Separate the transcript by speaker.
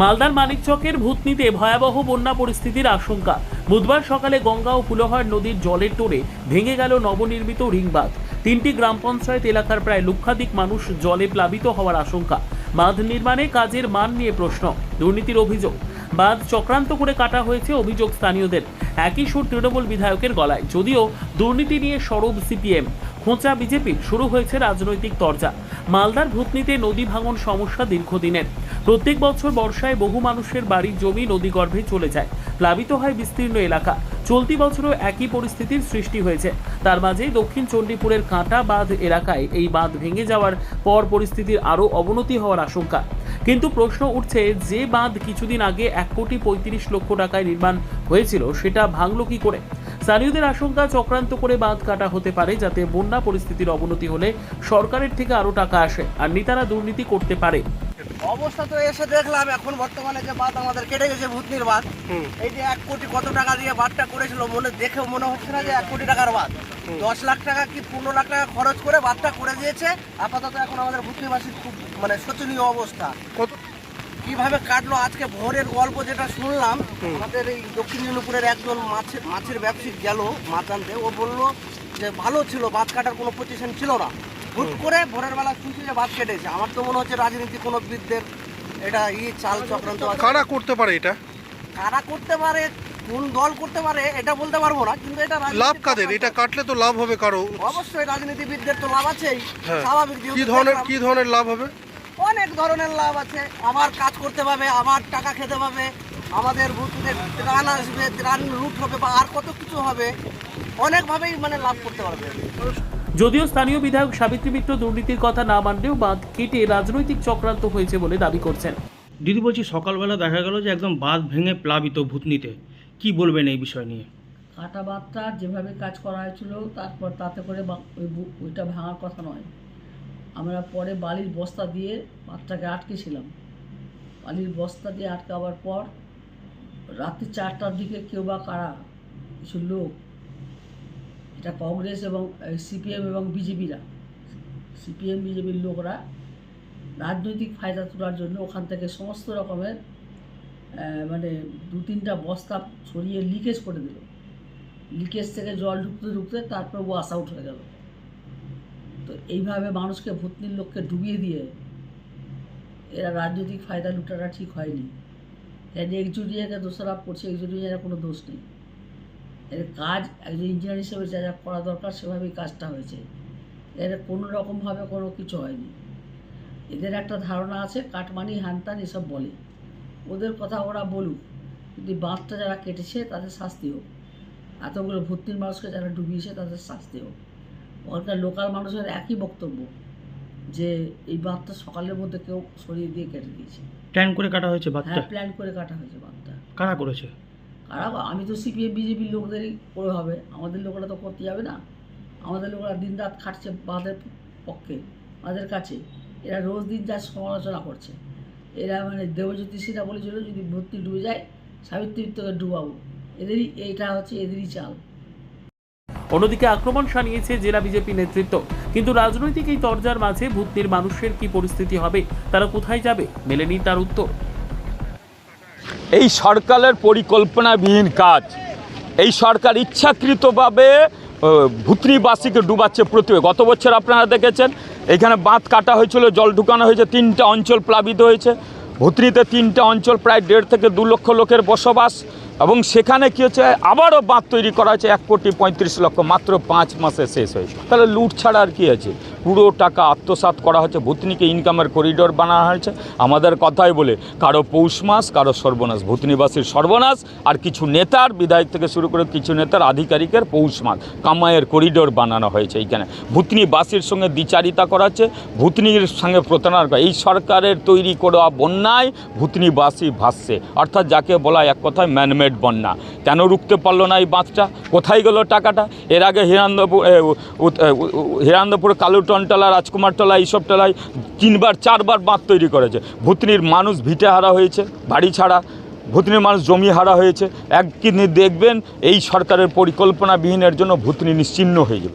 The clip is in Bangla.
Speaker 1: মালদার মানিকচকের ভূতনিতে ভয়াবহ বন্যা পরিস্থিতির আশঙ্কা। বুধবার সকালে গঙ্গা ও ফুলহার নদীর জলের তোড়ে ভেঙে গেল নবনির্মিত রিংবাঁধ। তিনটি গ্রাম পঞ্চায়েত এলাকার প্রায় লক্ষাধিক মানুষ জলে প্লাবিত হওয়ার আশঙ্কা। বাঁধ নির্মাণে কাজের মান নিয়ে প্রশ্ন, দুর্নীতির অভিযোগ। বাঁধ চক্রান্ত করে কাটা হয়েছে অভিযোগ স্থানীয়দের। একই সুর তৃণমূল বিধায়কের গলায়। যদিও দুর্নীতি নিয়ে সরব সিপিএম, খোঁচা বিজেপির। শুরু হয়েছে রাজনৈতিক তরজা। মালদার ভূতনিতে নদী ভাঙন সমস্যা দীর্ঘদিনের। প্রত্যেক বছর বর্ষায় বহু মানুষের বাড়ি, জমি, নদীগর্ভে চলে যায়। প্লাবিত হয় বিস্তীর্ণ এলাকা। চলতি বছরও একই পরিস্থিতির সৃষ্টি হয়েছে। তার মাঝেই দক্ষিণ চণ্ডীপুরের কাঁটা বাঁধ এলাকায় এই বাঁধ ভেঙে যাওয়ার পর পরিস্থিতির আরও অবনতি হওয়ার আশঙ্কা। কিন্তু প্রশ্ন উঠছে, যে বাঁধ কিছুদিন আগে এক কোটি পঁয়ত্রিশ লক্ষ টাকায় নির্মাণ হয়েছিল, সেটা ভাঙল কি করে? স্থানীয়দের আশঙ্কা, চক্রান্ত করে বাঁধ কাটা হতে পারে, যাতে বন্যা পরিস্থিতির অবনতি হলে সরকারের থেকে আরও টাকা আসে। আর নেতারা দুর্নীতি করতে পারে।
Speaker 2: অবস্থা তো এসে দেখলাম এখন বর্তমানে যে বাঁধ আমাদের কেটে গেছে ভূতনির বাঁধ এই যে এক কোটি কত টাকা দিয়ে বাঁধটা করেছিল মনে দেখেও মনে হচ্ছে না যে এক কোটি টাকার বাঁধ। দশ লাখ টাকা কি পনেরো লাখ টাকা খরচ করে বাঁধটা করে দিয়েছে আপাতত এখন আমাদের ভূতনিবাসীর খুব মানে শোচনীয় অবস্থা।
Speaker 3: কত?
Speaker 2: কীভাবে কাটলো আজকে ভোরের গল্প যেটা শুনলাম আমাদের এই দক্ষিণ জনপুরের একজন মাছের মাছের ব্যবসায়ী গেল মাছ আনতে ও বলল যে ভালো ছিল বাঁধ কাটার কোনো পজিশন ছিল না। হুট করে ভোরের বেলা শুনছি যে বাঁধ কেটেছে। আমার তো মনে হচ্ছে রাজনীতি কোনো বিদদের এটা ই চাল চক্রান্ত
Speaker 3: কারা করতে পারে এটা?
Speaker 2: কারা করতে পারে কোন দল করতে পারে এটা বলতে পারব না কিন্তু এটা
Speaker 3: লাভ কাদের? এটা কাটলে তো লাভ হবে কারও।
Speaker 2: অবশ্যই রাজনীতিবিদদের তো লাভ আছেই
Speaker 3: হ্যাঁ।
Speaker 2: স্বাভাবিক
Speaker 3: কি ধরনের। কি ধরনের লাভ হবে?
Speaker 2: অনেক ধরনের লাভ আছে। আমার কাজ করতে পাবে আমার টাকা খেতে পাবে আমাদের ভূতদের ত্রাণ আসবে ত্রাণ লুট হবে বা আর কত কিছু হবে অনেকভাবেই মানে লাভ করতে পারবে।
Speaker 1: যদিও স্থানীয় বিধায়ক সাবিত্রী মিত্র দুর্নীতির কথা না মানলেও বাঁধ কেটে রাজনৈতিক চক্রান্ত হয়েছে বলে দাবি করছেন।
Speaker 4: দিদি বলছি সকালবেলা দেখা গেল যে একদম বাঁধ ভেঙে প্লাবিত ভূতনিতে। কি বলবেন এই বিষয় নিয়ে?
Speaker 5: কাটা বাঁধটা যেভাবে কাজ করা হয়েছিল তারপর তাতে করে বা- ওই ওইটা ভাঙার কথা নয়। আমরা পরে বালির বস্তা দিয়ে বাঁধটাকে আটকেছিলাম। বালির বস্তা দিয়ে আটকাবার পর রাত্রি চারটার দিকে কেউ বা কারা কিছু লোক এটা কংগ্রেস এবং সিপিএম এবং বিজেপিরা। সিপিএম, বিজেপির লোকরা রাজনৈতিক ফায়দা তোলার জন্য ওখান থেকে সমস্ত রকমের মানে দু তিনটা বস্তা ছড়িয়ে লিকেজ করে দিল। লিকেজ থেকে জল ঢুকতে ঢুকতে তারপর ওয়াশ আউট হয়ে গেল। তো এইভাবে মানুষকে ভূতনির লোককে ডুবিয়ে দিয়ে এরা রাজনৈতিক ফায়দা লুটাটা ঠিক হয়নি। এর একজুটিয়াকে দোষারোপ করছে, একজুটিয়ার কোনো দোষ নেই। এর কাজ একজন ইঞ্জিনিয়ার হিসেবে যা যা করা দরকার সেভাবেই কাজটা হয়েছে। এর কোনো রকমভাবে কোনো কিছু হয়নি। এদের একটা ধারণা আছে কাটমানি হ্যানত্যান এসব বলে। ওদের কথা ওরা বলুক কিন্তু বাঁধটা যারা কেটেছে তাদের শাস্তি হোক। এতগুলো ভর্তির মানুষকে যারা ডুবিয়েছে তাদের শাস্তি হোক। ওখানকার লোকাল মানুষের একই বক্তব্য যে এই বাঁধটা সকালের মধ্যে কেউ সরিয়ে দিয়ে কেটে দিয়েছে।
Speaker 4: প্ল্যান করে কাটা হয়েছে বাঁধটা?
Speaker 5: হ্যাঁ প্ল্যান করে কাটা হয়েছে বাঁধটা।
Speaker 4: কারা করেছে?
Speaker 5: কারা আমি তো সিপিএম বিজেপির লোকদেরই করে হবে। আমাদের লোকেরা তো করতে যাবে না। আমাদের লোকেরা দিন রাত খাটছে বাঁধের পক্ষে, বাঁধের কাছে। এরা রোজ দিন যা সমালোচনা করছে। এরা মানে দেবজ্যোতি সিনহা বলেছিল, যদি ভর্তি ডুবে যায় সাবিত্রী মিত্রকে ডুবাবো। এদেরই, এটা হচ্ছে এদেরই চাল।
Speaker 1: অন্যদিকে আক্রমণ শানিয়েছে জেলা বিজেপি নেতৃত্ব। কিন্তু রাজনৈতিক এই তরজার মাঝে ভূতনির মানুষের কি পরিস্থিতি হবে, তারা কোথায় যাবে? মেলেনি তার উত্তর।
Speaker 6: এই সরকারের পরিকল্পনাবিহীন কাজ। এই সরকার ইচ্ছাকৃতভাবে আহ, ডুবাচ্ছে প্রতি গত বছর আপনারা দেখেছেন এখানে বাঁধ কাটা হয়েছিল জল ঢুকানো হয়েছে তিনটা অঞ্চল প্লাবিত হয়েছে। ভুতনিতে তিনটা অঞ্চল প্রায় দেড় থেকে দু লক্ষ লোকের বসবাস। এবং সেখানে কী হচ্ছে আবারও বাঁধ তৈরি করা হয়েছে এক কোটি পঁয়ত্রিশ লক্ষ মাত্র পাঁচ মাসে শেষ হয়েছে। তাহলে লুট ছাড়া আর কী আছে? পুরো টাকা আত্মসাৎ করা হচ্ছে। ভুতনিকে ইনকামের করিডোর বানানো হয়েছে। আমাদের কথাই বলে কারও পৌষ মাস কারও সর্বনাশ। ভূতনিবাসীর সর্বনাশ আর কিছু নেতার বিধায়ক থেকে শুরু করে কিছু নেতার আধিকারিকের পৌষ মাস কামাইয়ের করিডোর বানানো হয়েছে এইখানে। ভূতনিবাসীর সঙ্গে দ্বিচারিতা করা হচ্ছে ভূতনির সঙ্গে প্রতারণা করা। এই সরকারের তৈরি করা বন্যায় ভূতনিবাসী ভাসছে। অর্থাৎ যাকে বলা এক কথায় ম্যানমেড বন্যা। কেন রুখতে পারল না এই বাঁধটা? কোথায় গেল টাকাটা? এর আগে হিরান্দপুর এ, উ- উত- টলা, রাজকুমার উ- হিরান্দপুর কালুটনতলা রাজকুমারতলা এইসব টলায় তিনবার, চারবার বাঁধ তৈরি করেছে। ভুতনির মানুষ ভিটে হারা হয়েছে, বাড়ি ছাড়া। ভুতনির মানুষ জমি হারা হয়েছে। একদিন দেখবেন এই সরকারের পরিকল্পনাবিহীনের জন্য ভূতনি নিশ্চিহ্ন হয়ে যাবে।